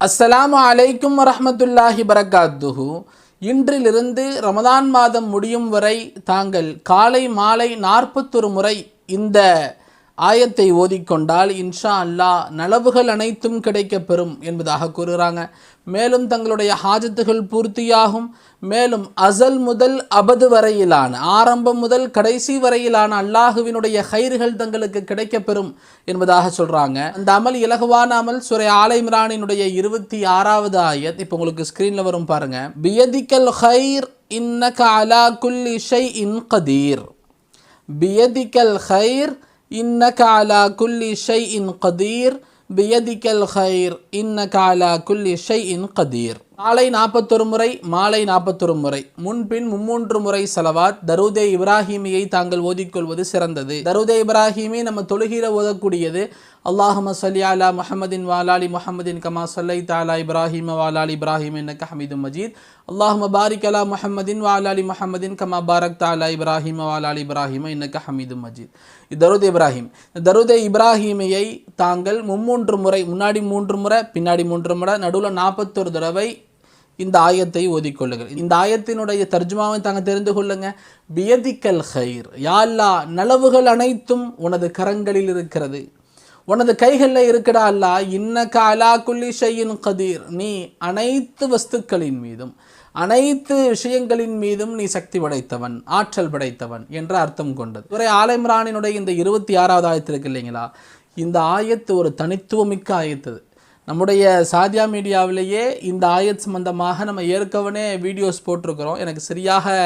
அஸ்ஸலாமு அலைக்கும் வரமத்துல்லாஹி பரகாத்துஹு இன்றிலிருந்து ரமதான் மாதம் முடியும் வரை தாங்கள் காலை மாலை நாற்பத்தொரு முறை இந்த ஆயத்தை ஓதிக்கொண்டால் இன்ஷா அல்லாஹ் நலவுகள் அனைத்தும் கிடைக்கப்பெறும் என்பதாக கூறுகிறாங்க. மேலும் தங்களுடைய ஹாஜத்துகள் பூர்த்தியாகும். மேலும் அசல் முதல் அபது வரையிலான ஆரம்பம் முதல் கடைசி வரையிலான அல்லாஹுவினுடைய ஹைர்கள் தங்களுக்கு கிடைக்கப்பெறும் என்பதாக சொல்கிறாங்க அந்த அமல் இலகுவான அமல் சுரை ஆலைமிரானினுடைய இருபத்தி ஆறாவது ஆயத். இப்போ உங்களுக்கு ஸ்க்ரீனில் வரும் பாருங்க. பியதிக்கல் ஹைர் இன்னக அலா குல் இஷை இன் கதீர். பியதிக்கல் ஹைர் இன்னக அலா குல்லி ஷை இன் கதீர் பியதிக்கல் ஹைர் இன்னக அலா குல்லி ஷை இன் கதீர் காலை நாற்பத்தொரு முறை மாலை நாற்பத்தொரு முறை. முன்பின் மும்மூன்று முறை செலவாத். தருதே இப்ராஹிமியை தாங்கள் ஓதிக்கொள்வது சிறந்தது. தருதே இப்ராஹிமி நம்ம தொழுகிற ஓதக்கூடியது. அல்லாஹம சல்லி அலா முஹமதின் வாலாலி முஹமதின் கமா சொல்லை தாலா இப்ராஹிம வாலாலி இப்ராஹிம் என்னக்க ஹமீது மஜீத். அல்லாஹம பாரிக் அலா முஹமதின் வாலாலி முஹமதின் கமா பாரக் தாலா இப்ராஹிம வாலாலி இப்ராஹிம என்னக்க ஹமீது மஜீத். தருத் இப்ராஹிம். தருதே இப்ராஹிமியை தாங்கள் மும்மூன்று முறை முன்னாடி மூன்று முறை பின்னாடி மூன்று முறை நடுவில் நாற்பத்தொரு தடவை இந்த ஆயத்தை ஓதிக்கொள்ளுங்கள். இந்த ஆயத்தினுடைய தர்ஜுமாவை தாங்க தெரிந்து கொள்ளுங்க. பியதிக்கல் ஹைர் யாழ்லா நலவுகள் அனைத்தும் உனது கரங்களில் இருக்கிறது. உனது கைகளில் இருக்கடா அல்லா இன்ன அலா குல்லி ஷையின் கதீர். நீ அனைத்து வஸ்துக்களின் மீதும் அனைத்து விஷயங்களின் மீதும் நீ சக்தி படைத்தவன் ஆற்றல் படைத்தவன் என்ற அர்த்தம் கொண்டது. ஒரே ஆலைம்ரானினுடைய இந்த இருபத்தி ஆறாவது ஆயத்து இருக்கு இல்லைங்களா? இந்த ஆயத்து ஒரு தனித்துவமிக்க ஆயத்தது நம்முடைய சாதியா மீடியாவிலேயே இந்த ஆயத் சம்பந்தமாக நம்ம ஏற்கனவே வீடியோஸ் போட்டிருக்கிறோம். எனக்கு சரியாக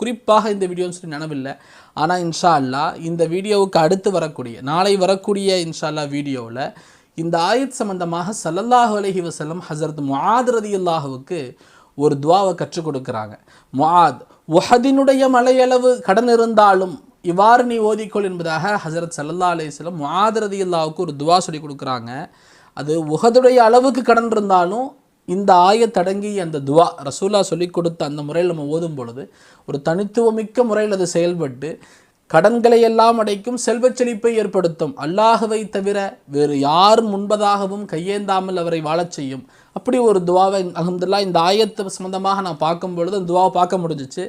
குறிப்பாக இந்த வீடியோன்னு சொல்லி நினைவில்லை. ஆனால் இன்ஷா அல்லா இந்த வீடியோவுக்கு அடுத்து வரக்கூடிய நாளை வரக்கூடிய இன்ஷா அல்லா வீடியோவில் இந்த ஆயத் சம்பந்தமாக ஸல்லல்லாஹு அலஹி வசலம் ஹசரத் முஆத் ரதியுல்லாஹுவுக்கு ஒரு துவாவை கற்றுக் கொடுக்குறாங்க. முஆத் உஹதினுடைய மலையளவு கடன் இருந்தாலும் இவ்வாறு நீ ஓதிக்கொள் என்பதாக ஹசரத் சல்லல்லா அலிஸ்லம் முஆத் அல்லாவுக்கு ஒரு துவா சொல்லி கொடுக்குறாங்க. அது உகதுடைய அளவுக்கு கடன் இருந்தாலும் இந்த ஆயத்தடங்கி அந்த துவா ரசூலா சொல்லி கொடுத்த அந்த முறையில் நம்ம ஓதும் பொழுது ஒரு தனித்துவமிக்க முறையில் அது செயல்பட்டு கடன்களை எல்லாம் அடைக்கும் செல்வச் செழிப்பை ஏற்படுத்தும். அல்லாஹவை தவிர வேறு யார் முன்பதாகவும் கையேந்தாமல் அவரை வாழச் செய்யும். அப்படி ஒரு துவாவை அகமதுல்லா இந்த ஆயத்து சம்மந்தமாக நான் பார்க்கும் பொழுது அந்த துவாவை பார்க்க முடிஞ்சிச்சு.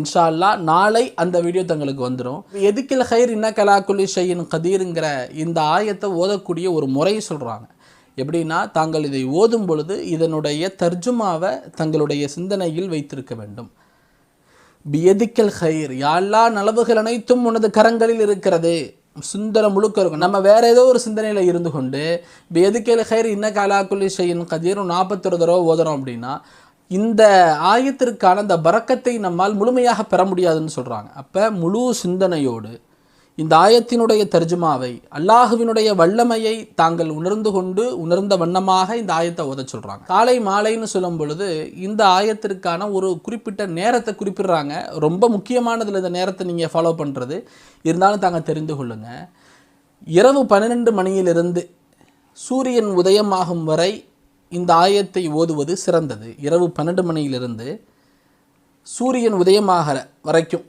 இன்ஷா அல்லாஹ் நாளை அந்த வீடியோ தங்களுக்கு வந்துடும் எதுக்கில் ஹைர் இன்ன கலாக்குலி ஷையின் கதீருங்கிற இந்த ஆயத்தை ஓதக்கூடிய ஒரு முறை சொல்கிறாங்க எப்படின்னா தாங்கள் இதை ஓதும் பொழுது இதனுடைய தர்ஜுமாவை தங்களுடைய சிந்தனையில் வைத்திருக்க வேண்டும். பியதிக்கல் ஹைர் யாழ்லா நலவுகள் அனைத்தும் உனது கரங்களில் இருக்கிறது. சுந்தரம் முழுக்க இருக்கும். நம்ம வேற ஏதோ ஒரு சிந்தனையில் இருந்து கொண்டு பியதிக்கல் ஹைர் இன்ன காலாக்குள்ளி செய்யணும் கதீரும் நாற்பத்தொரு தடவை ஓதுறோம் அப்படின்னா இந்த ஆயத்திற்கான அந்த பறக்கத்தை நம்மால் முழுமையாக பெற முடியாதுன்னு சொல்கிறாங்க அப்போ முழு சிந்தனையோடு இந்த ஆயத்தினுடைய தர்ஜுமாவை அல்லாஹுவினுடைய வல்லமையை தாங்கள் உணர்ந்து கொண்டு உணர்ந்த வண்ணமாக இந்த ஆயத்தை உத சொல்கிறாங்க காலை மாலைன்னு சொல்லும் பொழுது இந்த ஆயத்திற்கான ஒரு குறிப்பிட்ட நேரத்தை குறிப்பிடுறாங்க. ரொம்ப முக்கியமானதில் இந்த நேரத்தை நீங்கள் ஃபாலோ பண்ணுறது இருந்தாலும் தாங்க தெரிந்து கொள்ளுங்கள் இரவு பன்னிரெண்டு மணியிலிருந்து சூரியன் உதயமாகும் வரை இந்த ஆயத்தை ஓதுவது சிறந்தது. இரவு பன்னெண்டு மணியிலிருந்து சூரியன் உதயமாகிற வரைக்கும்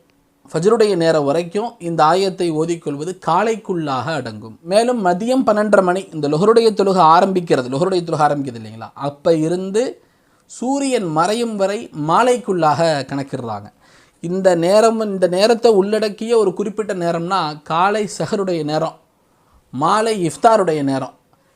ஃபஜருடைய நேரம் வரைக்கும் இந்த ஆயத்தை ஓதிக்கொள்வது காலைக்குள்ளாக அடங்கும். மேலும் மதியம் பன்னெண்டரை மணி இந்த லொஹருடைய தொழுகை ஆரம்பிக்கிறது. லொஹருடைய தொழுகை ஆரம்பிக்கிறது இல்லைங்களா? அப்போ இருந்து சூரியன் மறையும் வரை மாலைக்குள்ளாக கணக்கிடுறாங்க. இந்த நேரம் இந்த நேரத்தை உள்ளடக்கிய ஒரு குறிப்பிட்ட நேரம்னா காலை சஹருடைய நேரம் மாலை இஃப்தாருடைய நேரம்.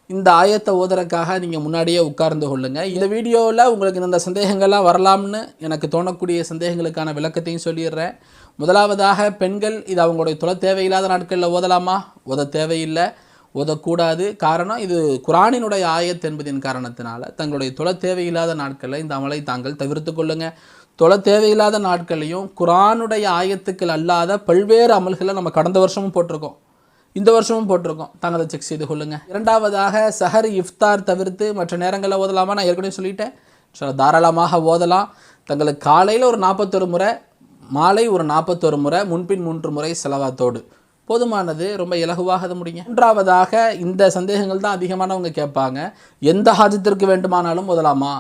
இந்த ஆயத்தை ஓதுறதுக்காக நீங்கள் முன்னாடியே உட்கார்ந்து கொள்ளுங்கள் இந்த வீடியோவில் உங்களுக்கு இந்த சந்தேகங்கள்லாம் வரலாம்னு எனக்கு தோணக்கூடிய சந்தேகங்களுக்கான விளக்கத்தையும் சொல்லிடுறேன். முதலாவதாக பெண்கள் இது அவங்களுடைய தொலை தேவையில்லாத நாட்களில் ஓதலாமா? ஓத தேவையில்லை. ஓதக்கூடாது. காரணம் இது குரானினுடைய ஆயத் என்பதின் காரணத்தினால தங்களுடைய தொலை தேவையில்லாத நாட்களில் இந்த அமலை தாங்கள் தவிர்த்து கொள்ளுங்கள் தொலை தேவையில்லாத நாட்களையும் குரானுடைய ஆயத்துக்கள் அல்லாத பல்வேறு அமல்களை நம்ம கடந்த வருஷமும் போட்டிருக்கோம். இந்த வருஷமும் போட்டிருக்கோம். தாங்கள் செக் செய்து கொள்ளுங்கள் இரண்டாவதாக சஹர் இஃப்தார் தவிர்த்து மற்ற நேரங்களில் ஓதலாமா? நான் ஏற்கனவே சொல்லிட்டேன். ஸோ தாராளமாக ஓதலாம். தங்களுக்கு காலையில் ஒரு நாற்பத்தொரு முறை மாலை ஒரு நாற்பத்தொரு முறை முன்பின் மூன்று முறை செலவாத்தோடு. போதுமானது ரொம்ப இலகுவாக அது முடியுங்க. மூன்றாவதாக இந்த சந்தேகங்கள் தான் அதிகமானவங்க கேட்பாங்க. எந்த ஹாஜத்திற்கு வேண்டுமானாலும் ஓதலாமா?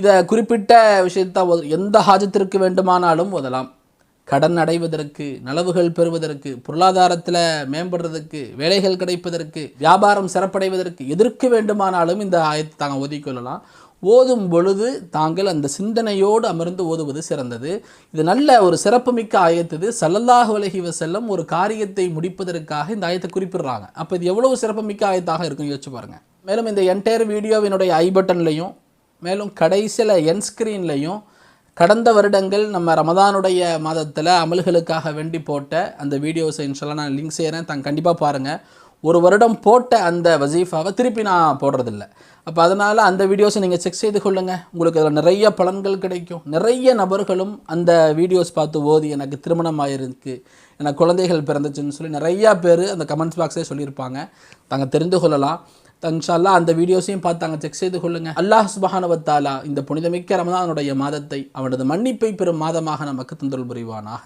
இதை குறிப்பிட்ட விஷயத்தான் எந்த ஹாஜத்திற்கு வேண்டுமானாலும் ஓதலாம். கடன் அடைவதற்கு நலவுகள் பெறுவதற்கு பொருளாதாரத்தில் மேம்படுறதுக்கு வேலைகள் கிடைப்பதற்கு வியாபாரம் சிறப்படைவதற்கு எதிர்க்க வேண்டுமானாலும் இந்த ஆயத்தை தாங்க ஒதுக்கிக்கொள்ளலாம் ஓதும் பொழுது தாங்கள் அந்த சிந்தனையோடு அமர்ந்து ஓதுவது சிறந்தது. இது நல்ல ஒரு சிறப்புமிக்க ஆயத்து இது. சல்லல்லாஹு அலைஹி ஒரு காரியத்தை முடிப்பதற்காக இந்த ஆயத்தை குறிப்பிடுறாங்க. அப்போ இது எவ்வளவு சிறப்புமிக்க ஆயத்தாக இருக்கும் யோசிச்சு பாருங்கள் மேலும் இந்த என்டையர் வீடியோவினுடைய ஐ பட்டன்லையும் மேலும் கடைசியில் என் ஸ்க்ரீன்லையும் கடந்த வருடங்கள் நம்ம ரமதானுடைய மாதத்தில் அமல்களுக்காக வேண்டி போட்ட அந்த வீடியோஸை இன்ஷால்லாம் நான் லிங்க் செய்கிறேன் தாங்க கண்டிப்பாக பாருங்கள் ஒரு வருடம் போட்ட அந்த வசீஃபாவை திருப்பி நான் போடுறதில்ல. அப்போ அதனால் அந்த வீடியோஸை நீங்கள் செக் செய்து கொள்ளுங்கள் உங்களுக்கு அதில் நிறைய பலன்கள் கிடைக்கும். நிறைய நபர்களும் அந்த வீடியோஸ் பார்த்து ஓதி எனக்கு திருமணம் ஆயிருக்கு. எனக்கு குழந்தைகள் பிறந்துச்சுன்னு சொல்லி நிறையா பேர் அந்த கமெண்ட்ஸ் பாக்ஸே சொல்லியிருப்பாங்க. தாங்க தெரிந்து கொள்ளலாம். இன்ஷால்லா அந்த வீடியோஸையும் பார்த்தாங்க செக் செய்து கொள்ளுங்க. அல்லாஹ் சுபஹானவத்தாலா இந்த புனிதமிக்க ரமதானுடைய மாதத்தை அவனது மன்னிப்பை பெறும் மாதமாக நமக்கு தந்தொல் புரிவானாக.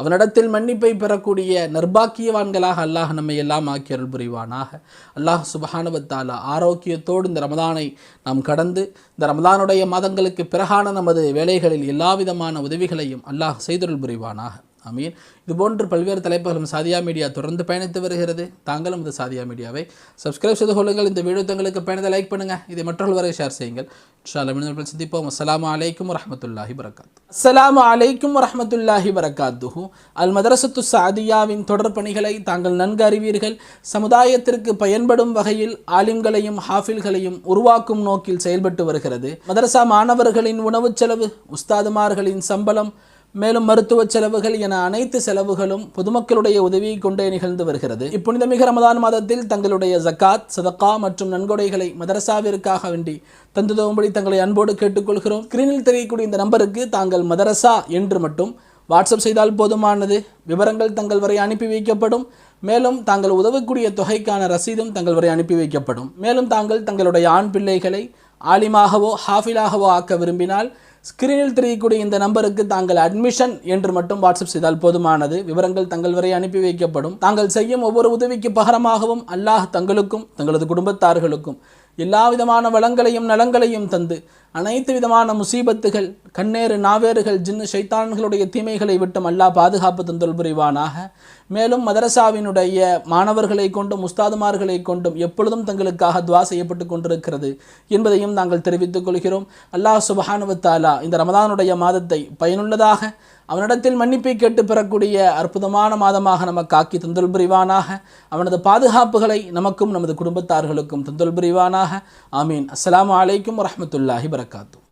அவனிடத்தில் மன்னிப்பை பெறக்கூடிய நிர்பாக்கியவான்களாக அல்லாஹ் நம்மை எல்லாம் ஆக்கி அருள் புரிவானாக. அல்லாஹ் சுபஹானவத்தாலா ஆரோக்கியத்தோடு இந்த ரமதானை நாம் கடந்து இந்த ரமதானுடைய மாதங்களுக்கு பிறகான நமது வேலைகளில் எல்லா விதமான உதவிகளையும் அல்லாஹ் செய்தொருள் புரிவானாக. அமீன் இதுபோன்று பல்வேறு தலைப்புகளும் சாதியா மீடியா தொடர்ந்து பயணித்து வருகிறது. தாங்களும் இந்த சாதியா மீடியாவை சப்ஸ்கிரைப் செய்து கொள்ளுங்கள். இந்த வீடியோ தங்களுக்கு பயணத்தை லைக் பண்ணுங்கள் இதை மற்றவர்கள் ஷேர் செய்யுங்கள். இன்ஷால்லா சந்திப்போம். அஸ்லாம் அலைக்கும் வரமத்துல்லாஹி வரகாத் அஸ்லாம் அலைக்கும் வரமத்துல்லாஹி வரகாத்துஹு அல் மதரசத்து சாதியாவின் தொடர் பணிகளை தாங்கள் நன்கு அறிவீர்கள். சமுதாயத்திற்கு பயன்படும் வகையில் ஆலிம்களையும் ஹாஃபில்களையும் உருவாக்கும் நோக்கில் செயல்பட்டு வருகிறது. மதரசா மாணவர்களின் உணவுச் செலவு உஸ்தாதுமார்களின் சம்பளம் மேலும் மருத்துவ செலவுகள் என அனைத்து செலவுகளும் பொதுமக்களுடைய உதவியை கொண்டே நிகழ்ந்து வருகிறது. இப்புனிதமிக ரமதான் மாதத்தில் தங்களுடைய ஜக்காத் சதக்கா மற்றும் நன்கொடைகளை மதரசாவிற்காக வேண்டி தந்துதவும்படி தங்களை அன்போடு கேட்டுக்கொள்கிறோம். ஸ்கிரீனில் தெரியக்கூடிய இந்த நம்பருக்கு தாங்கள் மதரசா என்று மட்டும் வாட்ஸ்அப் செய்தால் போதுமானது. விவரங்கள் தங்கள் வரை அனுப்பி வைக்கப்படும். மேலும் தாங்கள் உதவக்கூடிய தொகைக்கான ரசீதும் தங்கள் வரை அனுப்பி வைக்கப்படும். மேலும் தாங்கள் தங்களுடைய ஆண் பிள்ளைகளை ஆலிமாகவோ ஹாஃபிலாகவோ ஆக்க விரும்பினால் ஸ்கிரீனில் தெரியக்கூடிய இந்த நம்பருக்கு தாங்கள் அட்மிஷன் என்று மட்டும் வாட்ஸ்அப் செய்தால் போதுமானது. விவரங்கள் தங்கள் வரை அனுப்பி வைக்கப்படும். தாங்கள் செய்யும் ஒவ்வொரு உதவிக்கு பகரமாகவும் அல்லாஹ் தங்களுக்கும் தங்களது குடும்பத்தார்களுக்கும் எல்லா விதமான வளங்களையும் நலங்களையும் தந்து அனைத்து விதமான முசீபத்துகள் கண்ணேறு நாவேறுகள் ஜின்னு ஷைத்தான்களுடைய தீமைகளை விட்டும் அல்லாஹ் பாதுகாப்பு தந்தல் புரிவானாக. மேலும் மதரசாவினுடைய மாணவர்களை கொண்டும் உஸ்தாதுமார்களை கொண்டும் எப்பொழுதும் தங்களுக்காக துவா செய்யப்பட்டு கொண்டிருக்கிறது என்பதையும் நாங்கள் தெரிவித்துக் கொள்கிறோம். அல்லாஹ் சுபஹானுவத்தாலா இந்த ரமதானுடைய மாதத்தை பயனுள்ளதாக அவனிடத்தில் மன்னிப்பை கேட்டு பெறக்கூடிய அற்புதமான மாதமாக நமக்கு ஆக்கி தந்தல் புரிவானாக. அவனது பாதுகாப்புகளை நமக்கும் நமது குடும்பத்தார்களுக்கும் தந்தல் புரிவானாக. ஆமீன். அஸ்லாம் அலைக்கும் வரமத்துல்லாஹி वरकू